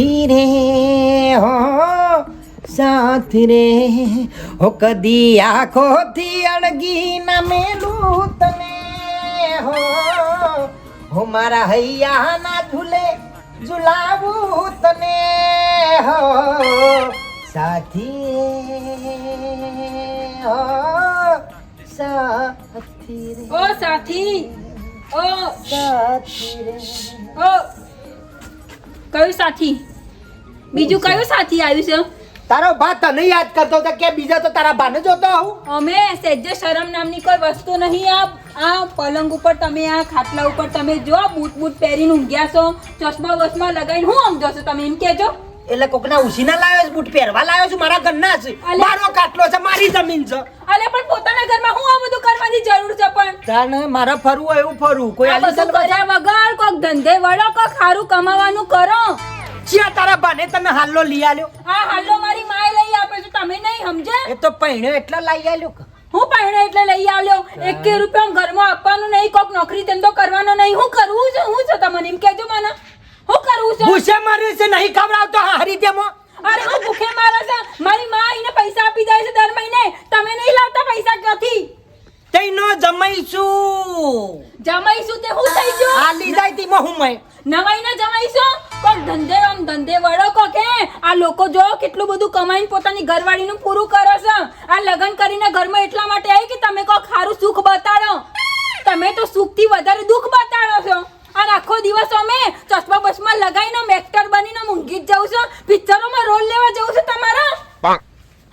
સાથી રે હો સાથ રે. હો કદી આંખોથી અણગી ના મેલું તને હો. હો મારા હૈયા ના ઝૂલે ઝુલાવું તને હો. સાથી હો સાથી રે. ઓ સાથી ઓ. સાથી રે. ઓ. કયું સાથી? બીજું કયું સાથી આવ્યું તારો ભા તને યાદ કરતો હતો કે બીજા તો તારા ભાને જોતો આવું? અમે સેજે શરમ નામની કોઈ વસ્તુ નહીં આ આ પલંગ ઉપર તમે આ ખાટલા ઉપર તમે જો બૂટ બૂટ પહેરીને ઊંઘ્યા છો ચશ્મા વસમા લગાવીને હું ઊંઘો છો તમે એમ કેજો એટલે કોકના ઉસીના લાવ્યો છે બૂટ પહેરવા લાવ્યો છું મારા ઘરના છે અલે. મારો કાટલો છે મારી જમીન છે. અલે પણ પોતાના ઘરમાં હું આ બધું કરવાની જરૂર છે પણ? તાને મારે ફરવું એવું ફરવું કોઈ આ બધું કર્યા વગર કોક ધંધે વળો કોક સારું કમાવાનું કરો. જ્યાં તારા બાને તમે હાલ્લો લઈ આલ્યો. આ હાલો મારી માએ લઈ આપે છે. તમે નહીં સમજે? એ તો પૈણે એટલે લઈ આલ્યો હું પહેણે એટલે લઈ આવ્યો એકે રૂપિયા ઘરમાં આપવાનું નહીં કોક નોકરી ધંધો કરવાનો નહીં. હું કરવું છે હું છે તમને એમ કહેજો મને. હું કરવું છે. ભૂસે માર્યો છે નહીં ખવડાવતો હારી દેમો અરે હું ભૂખે મારા છે. મારી માં એને પૈસા આપી જાય છે દર મહિને. તમે નહીં લાવતા પૈસા ક્યાંથી? તૈનો જમાઈશું. જમાઈશું તે હું થઈ ગયો? આ જાય તીમાં હું મય. નવાઈને જમાઈશું? કોક ધંધે આમ ધંધે વળો કો? કે આ લોકો જો કેટલું બધું કમાઈને પોતાની ઘરવાળીનું પૂરું કરે છે. આ લગ્ન કરીને ઘરમાં એટલા માટે આવી કે તમે કોક સારું સુખ બતાડો. તમે તો સુખથી વધારે દુઃખ બતાડો છો. અને આખો દિવસ અમે ચશ્મા બસમાં લગાવીને આમ એક્ટર બનીને મૂંઘી જ જાઉં છું. પિક્ચરોમાં રોલ લેવા જવું છું તમારા?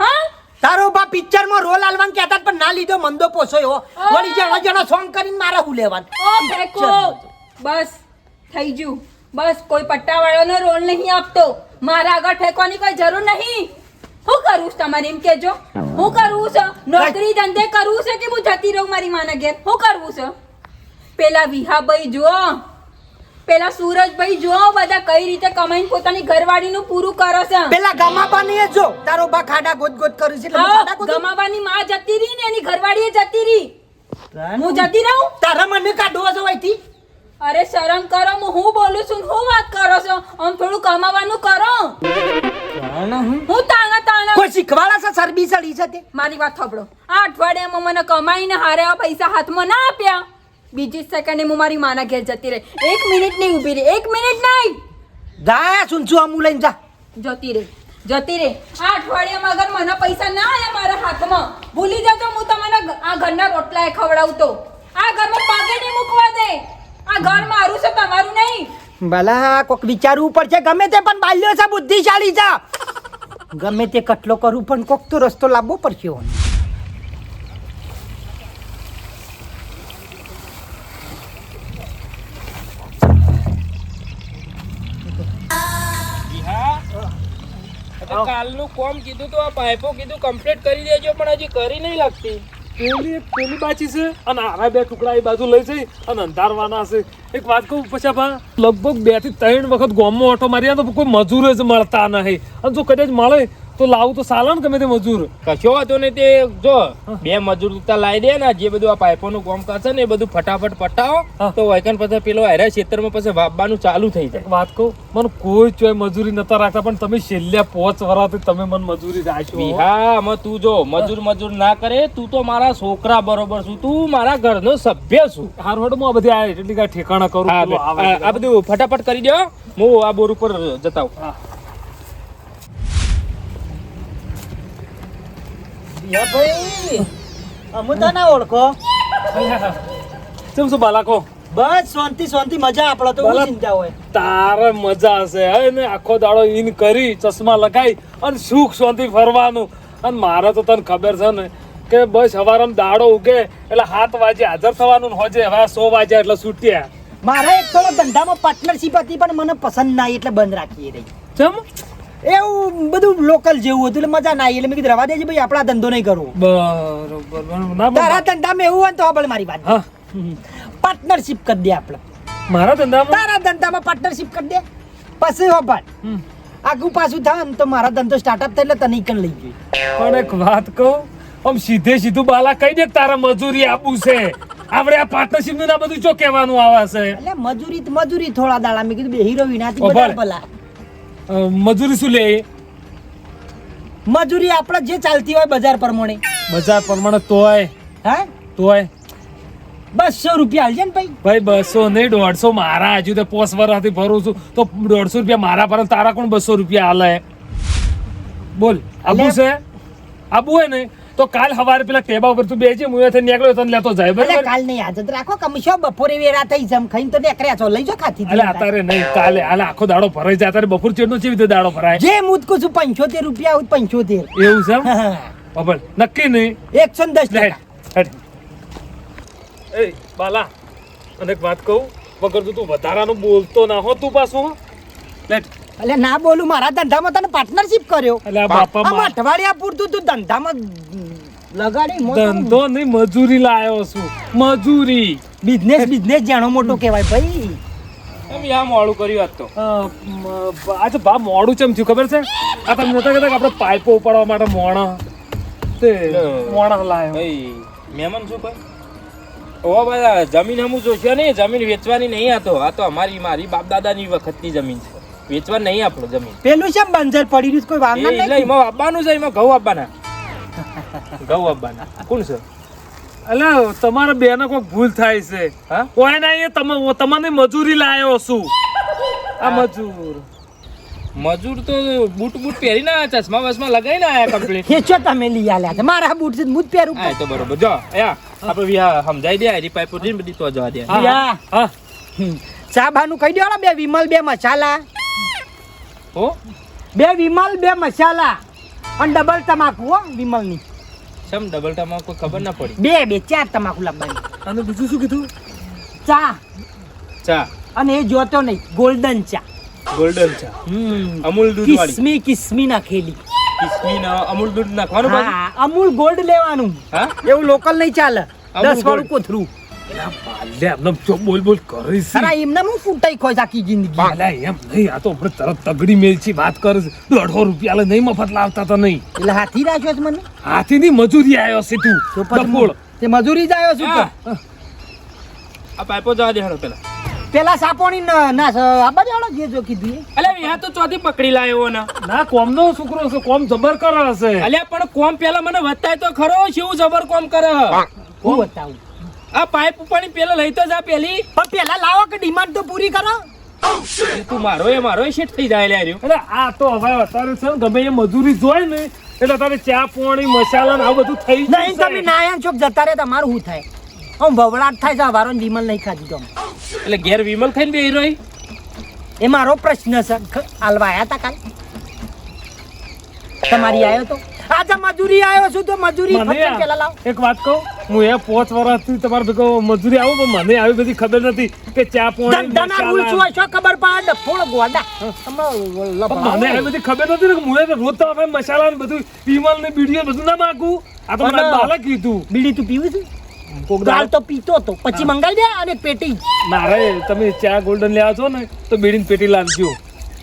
હા? તારો બા પિક્ચરમાં રોલ આલવાન કહેતા પણ ના લીધો મંદો પોસો એવો વળી જણા જણા સોંગ કરીને મારા હું લેવાનું. ઓ ફેંકો બસ થઈ ગયું. બસ કોઈ પટ્ટાવાળાનો રોલ નહીં આપતો. મારા આગળ ફેંકવાની કોઈ જરૂર નહીં. હું કરું છું તમારે એમ કેજો હું કરું છું નોકરી ધંધે કરું છે કે હું જતી રહું મારી માના ઘેર? હું કરવું છે? પેલા વિહાભાઈ જુઓ. પેલા સુરજભાઈ જુઓ બધા કઈ રીતે કમાઈને પોતાની ઘરવાળીનું પૂરું કરે છે. પેલા ગમાબાની ને જો તારો બા ખાડા ગોદ ગોદ કરું છે ગમાવાની માં જતી રહી ને એની ઘરવાળીએ જતી રહી. હું જતી રહું? તારા મને કાઢવા અહીંથી? અરે શરમ કરો હું હું બોલું છું હું વાત કરો છો? આમ થોડું કમાવાનું કરો. હું? તાણા તાણા. કોઈ શીખવાડા છે? સરબી સડી છે તે? મારી વાત સાંભળો. આ અઠવાડિયામાં મને કમાઈને હારે આ પૈસા હાથમાં ના આપ્યા. બીજી સેકન્ડે હું મારી માના ઘેર જતી રહી. એક મિનિટ નહીં ઊભી રહી એક મિનિટ નહીં. જા સુનસુ આમું લઈને જા. જતી રહી જતી રહી. આ અઠવાડિયામાં અગર મને પૈસા ના આવ્યા મારા હાથમાં ભૂલી જતો હું તમને આ ઘરના રોટલા ખવડાવતો આ ઘરમાં નહીં મૂકવા દે. આ ઘર મારું છે તમારું નહીં. ભલા કોક વિચારવું પડશે ગમે તે પણ બાલ્યો છે બુદ્ધિશાળી છે. ગમે તે કટલો કરવું પણ કોક તો રસ્તો લાવવો પડશે. કાલનું કોમ કીધું તો આ પાઇપો કીધું કમ્પ્લીટ કરી દેજો પણ હજી કરી નહીં લાગતી. પેલી પેલી બાચી છે અને આરા બે ટુકડા એ બાજુ લઈ જઈ અને અંધારવાના છે. એક વાત કહું પછી ભા લગભગ બેથી ત્રણ વખત ગોમમાં ઓટો માર્યા તો કોઈ મજૂર જ મળતા નહીં. અને જો કદાચ મળે તો લાવું તો ને ગમે તે મજૂર. કશો હતો ને તે જો બે મજૂર તા લાવી દે ને જે બધું આ પાઇપો નું કામ કરશે ને એ બધું ફટાફટ પટાવો તો વૈકન પછી પેલો હેરા ક્ષેત્રમાં પછી વાપવાનું ચાલુ થઈ જાય. વાત કહું મને કોઈ ચોય મજૂરી નતા રાખતા પણ તમે છેલ્લે પોચ વરાથી તમે મને મજૂરી રાખ્યો હા. આમાં તું જો મજૂર મજૂર ના કરે તું તો મારા છોકરા બરોબર છું તું મારા ઘરનો સભ્ય છું. હાર વડે હું આ બધી આ એટલી કાંઈ ઠેકાણા કરું આ બધું ફટાફટ કરી દો હું આ બોર ઉપર જતા આવું. હા. યા ભાઈ અમુ તો ના ઓળખો? કેમ શું બાલાકો? બસ શાંતિ શાંતિ મજા. આપડે તો ભલા. ચિંતા હોય. તારે મજા હશે. હવે ને આખો દાડો ઈન કરી ચશ્મા લગાઈ અને સુખ શાંતિ ફરવાનું. અને મારે તો તને ખબર છે ને કે બસ સવારમાં દાડો ઉગે એટલે સાત વાગે હાજર થવાનું હોજે. હવે સો વાગે એટલે છૂટ્યા મારા એક થોડો ધંધામાં પાર્ટનરશિપ હતી પણ મને પસંદ ના એટલે બંધ રાખી રહી. ચમ? એવું બધું લોકલ જેવું હતું એટલે મજા ના આવી. એટલે મેં કીધું રવા દેજે ભાઈ આપણા ધંધો નહીં કરવો બરોબર. ના તારા ધંધામાં એવું હોય ને તો આપણે મારી વાત. પાર્ટનરશિપ કરી દે આપણે. મારા ધંધામાં? તારા ધંધામાં પાર્ટનરશિપ કરી દે. પછી હમ. આગું પાછું થાય તો મારા ધંધો સ્ટાર્ટઅપ થાય એટલે તને કણ લઈ ગઈ પણ એક વાત કહું આમ સીધે સીધું બાલા કહી દે તારા મજૂરી આપવું છે. આપણે આ પાર્ટનરશિપનું આ બધું ચો કહેવાનું આવા છે? એટલે મજૂરી મજૂરી થોડા દાડા. મેં કીધું બે હીરો બધા ભલે. મજૂરી શું લે મજૂરી આપણે જે ચાલતી હોય બજાર પ્રમાણે. બજાર પ્રમાણે તોય. હા? તોય. બસો રૂપિયા હાલજે ને ભાઈ. ભાઈ બસો નહીં દોઢસો મારા. હજુ તો પોસ વર્ષથી ભરું છું. તો દોઢસો રૂપિયા મારા પર તારા કોણ બસો રૂપિયા હાલે? બોલ આબુ છે? આબુ હોય ને? તો કાલ સવારે પેલા ટેબા ઉપર તું બેસી હું એથી નીકળ્યો તને લેતો જાય બરાબર? કાલ નહીં આદત રાખો કમશો બપોરે વેરા થઈ જમ ખાઈને તો નીકળ્યા છો લઈ જો ખાતી અલે અત્યારે નહીં કાલે હાલે આખો દાડો ભરાઈ જાય અત્યારે બપોર ચેડનો ચેવી રીતે દાડો ભરાય? જે મુદકું છું પંચોતેર રૂપિયા આવું પંચોતેર. એવું છે? બાપા, નક્કી નહીં? એકસો ને દસ ટકા. એ બાલા અને એક વાત કહું વગર તો વધારાનું બોલતો ના હો તું પાછું લે એટલે ના બોલું મારા ધંધામાં તને પાર્ટનરશિપ કર્યો. એટલે બાપા આમ અઠવાડિયા પૂરતું તું ધંધામાં લગાડી ધંધો નહીં મજૂરી લાયો છું. મજૂરી. બિઝનેસ બિઝનેસ જાણો મોટો કહેવાય ભાઈ. એમ યા મોડું કર્યું આજ તો. આજે બા મોડું ચમ થયું ખબર છે? આ તમે નતા કહેતા કે આપણે પાઇપો ઉપાડવા માટે મોણા તે મોણા લાયો. ભાઈ મહેમાન શું કહે ઓ બધા જમીન હમું જોશે નહીં જમીન વેચવાની નહીં આ તો. આ તો અમારી મારી બાપ દાદાની વખતની જમીન છે. વેચવાની નહીં આપણો જમીન. પેલું છે બંજર પડી રહ્યું કોઈ વાંધો નહીં. એટલે નહીં એમાં આપવાનું છે એમાં ઘઉં આપવાના. ઘઉં આપવાના. કોણ છે? અલા તમારા બેને કોઈ ભૂલ થાય છે. હા? કોઈ ના એ તમે તમને મજૂરી લાયો છું. આ મજૂર. મજૂર તો બૂટ બૂટ પહેરી ના ચશ્મા વસમાં લગાઈ ના આયા કમ્પ્લીટ ખેંચો તમે લઈ આલ્યા છે. મારા બૂટ છે બૂટ પહેરું. હા તો બરોબર. જો યા આપણે વિહા સમજાઈ દે આરી પાઇપો બધી તો જવા દે. હા. હા. સાબાનું કહી દો બે વિમલ બે મસાલા હો? બે વિમલ બે મસાલા અને ડબલ તમાકુ હો વિમલની. સમ ડબલ તમાકુ ખબર ના પડી? બે બે ચાર તમાકુ લાવવાની અને બીજું શું કીધું? ચા. ચા. અને એ જોતો નહીં ગોલ્ડન ચા. ગોલ્ડન ચા. હમ. અમૂલ દૂધ વાળી. કિસમી કિસમી નાખેલી. કિસમી ના અમૂલ દૂધ નાખવાનું હા અમૂલ ગોલ્ડ લેવાનું. હા? એવું લોકલ નહીં ચાલે. દસ વાળું કોથરું. બોલ બોલ કરી છે. અરે એમને હું ફૂટાઈ ખોજ આખી જિંદગી. એમ નહીં આ તો આપણે તરત તગડી છે વાત કરે છે. રૂપિયા નહીં મફત લાવતા તો નહીં. એટલે હાથી રાખ્યો છે મને? હાથીની મજૂરી આવ્યો છે તું તો પછી તે મજૂરી જ આવ્યો છું આ પાઇપો જવા દે હાલો પેલા. પેલા સાપોણી ના આ બધા જે જો કીધું અલ્યા અલે તો ચોથી પકડી લાવ્યો ને ના કોમનો છોકરો છે કોમ જબર કરે છે. અલ્યા પણ કોમ પેલા મને વતાય તો ખરો શેવું જબર કોમ કરે. હું બતાવું? આ પાઇપ ઉપાડી પેલા લઈ તો જા પેલી. પણ પેલા લાવો કે ડિમાન્ડ તો પૂરી કરો. તું મારો એ મારો એ શેઠ થઈ જાય લે રહ્યો. એટલે આ તો હવે અત્યારે છે ને ગમે એ મજૂરી જોઈ ને એટલે તારે ચા પાણી મસાલા ને આવું બધું થઈ જાય નહીં તમે નાયણ ચોક જતા રહે તમારું શું થાય? આમ ભવડાટ થાય છે વારો વિમલ નહીં ખાધી તો. એટલે ઘેર વિમલ ખાઈને બે રોય એ મારો પ્રશ્ન છે. હાલવા આયા તા કાલ? તમારી આવ્યો તો? આજે મજૂરી આવ્યો છું તો મજૂરી એક વાત કહું હું એ પાંચ વર્ષથી તમારે ભેગો મજૂરી આવું પણ મને આવી બધી ખબર નથી કે ચા પોણી ધંધાના ખબર પડે ગોડા. મને આવી. બધી ખબર નથી ને કે હું એ રોજ તો આપણે મસાલા ને બધું વિમલ ને બીડીઓ બધું ના માગું. આ તો મને બાલક કીધું. બીડી તું પીવું છું? દાળ તો પીતો તો. પછી મંગાવી દે અને પેટી. મારે તમે ચા ગોલ્ડન લેવા છો ને તો બીડીની પેટી લાવજો.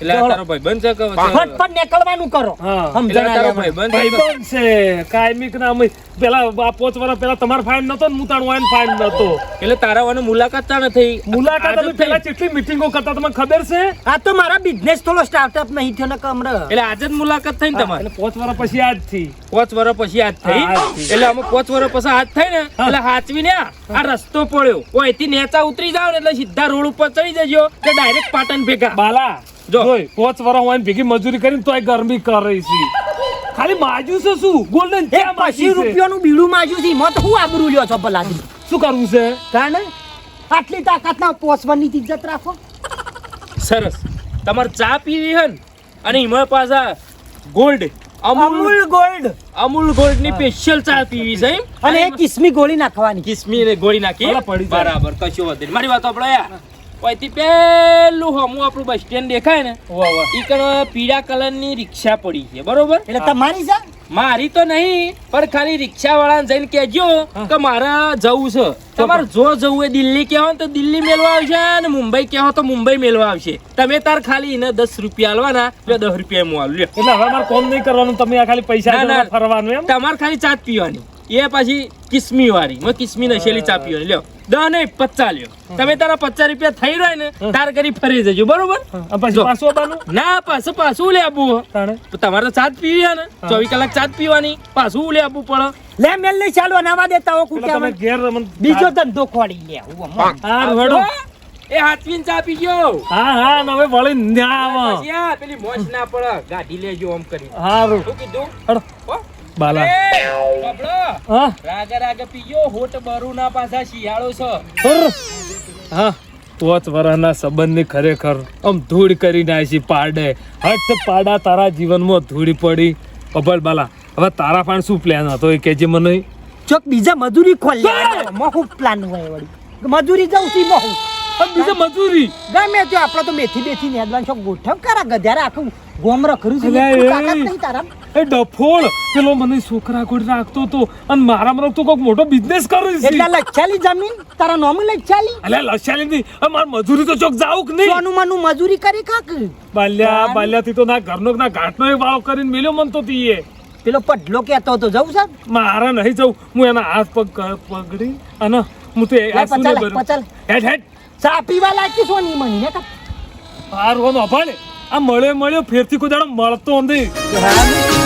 એટલે તારો ભાઈબંધ છે કે ફટફટ નીકળવાનું કરો. સમજણ તારો ભાઈબંધ ભાઈબંધ છે. કાયમિક ના અમે પેલા આ પાંચ વર્ષ પેલા તમારો ફાઇન નતો ને હું તાણ ફાઇન નતો. એટલે તારા વાની મુલાકાત તા નથી મુલાકાત આજે અમે પેલા કેટલી મીટિંગો કરતા તમને ખબર છે? આ તો મારા બિઝનેસ થોડો સ્ટાર્ટઅપ નહીં થયો ને કમર એટલે આજે જ મુલાકાત થઈ ને તમારે? પોચ વર્ષ પછી આજથી. પોચ વર્ષ પછી આજ થઈ. એટલે અમે પોચ વર્ષ પછી આજ થઈ ને? એટલે હાચવી ને આ રસ્તો પડ્યો. ઓયથી નેચા ઉતરી જાવ ને એટલે સીધા રોડ ઉપર ચડી જજો. કે ડાયરેક્ટ પાટણ ભેગા. બાલા જો. પાંચ વર્ષ વાઈન ભેગી મજૂરી કરીને તોય ગરમી કરે છે. ખાલી માજુ છે શું? ગોલ્ડન એક પચીસ રૂપિયાનું બીડું માજ્યું છે એમાં તો હું આબરું લ્યો છો ભલાથી શું કરવું છે? કારણ આટલી તાકાતના પોસવાની ઇજ્જત રાખો. સરસ. તમારે ચા પીવી હે અને એમાં પાછા ગોલ્ડ અમૂલ ગોલ્ડ. અમૂલ ગોલ્ડની સ્પેશિયલ ચા પીવી છે અને એ કિસમી ગોળી નાખવાની. કિસમી ને ગોળી નાખી. બરાબર કશું વધે મારી વાત આપણે યાર ઓયથી પેલું હમું આપણું બસ સ્ટેન્ડ દેખાય ને ઈ કણ પીળા કલરની રિક્ષા પડી છે બરોબર? એટલે તમારી છે? મારી તો નહીં પણ ખાલી રિક્ષા વાળાને જઈને કહેજો કે મારે જવું છે. તમારે જો જવું હોય દિલ્હી કહેવા તો દિલ્હી મેળવા આવશે અને મુંબઈ કહેવા તો મુંબઈ મેળવા આવશે. તમે તાર ખાલી એને દસ રૂપિયા આલવાના એટલે દસ રૂપિયા હું આલું લ્યો એટલે હવે મારે કોમ નહીં કરવાનું તમે આ ખાલી પૈસા. ફરવાનું તમારે ખાલી ચા પીવાની. એ પછી કિસ્મી વાળી મેં કિસ્મી નશેલી ચા પીવાની લ્યો. દસ નહીં પચાસ લ્યો તમે તારા પચાસ રૂપિયા થઈ રહ્યો ને તાર કરી ફરી જજો બરોબર? પાછું ના પાછું પાછું લે આપવું તમારે તો ચાત પીવી હે ને? ચોવીસ કલાક ચાત પીવાની પાછું લે આપવું પડે લે મેલ નહીં ચાલુ નવા દેતા હો કુટ્યા ઘેર બીજો ધંધો ખોડી લે હું. હારું, એ હાથવીન ચા પી ગયો. હા હા ને હવે વળી ન્યા આવો. પેલી મોજ ના પડે ગાડી લેજો આમ કરી. હારું. શું કીધું? હેડો. બાલા. હા? રાગે રાગે પીજો હોટ બરું ના પાછા શિયાળો છે. હા પોચ વરસના સંબંધની ખરેખર આમ ધૂળ કરી નાખી પાડે. હટ પાડા તારા જીવનમાં ધૂળ પડી. અભલ બાલા હવે તારા પણ શું પ્લાન હતો એ કેજે મને? ચોક બીજા મજૂરી ખોલ મહુ પ્લાન હોય વળી. મજૂરી જાઉં છું મહુ. બીજે મજૂરી. ગમે તે આપણે તો મેથી બેથી નેદવાન છો. ગોઠવ કરા ગધ્યારે આખું ગોમ રખડું છે. તાકાત નહીં તારા. એ ડફોળ. પેલો મને છોકરા કોઈ રાખતો તો. અને મારા મને તો કોઈક મોટો બિઝનેસ કરું છે. એટલે લચ્છાલી જમીન? તારા નોમ લચ્છાલી? અલે લસાલી નહીં. અમાર મજૂરી તો ચોક જાવું કે નહીં? સોનું માનું મજૂરી કરી કાક બાલ્યા બાલ્યાથી તો ના ઘરનો ના ઘાટનો એ વાળો કરીને મેલ્યો મન તો તીએ. પેલો પડલો કેતો તો જવું સાહેબ? મારા નહીં જવું. હું એના હાથ પગ પગડી અને હું તો એ- ને પચાલ, પચાલ. હેઠ હેઠ ચા પીવા લાગતી સોની મની ને હારું અભાળે આ મળ્યો મળ્યો ફેરથી કોઈ દાડો મળતો નથી હા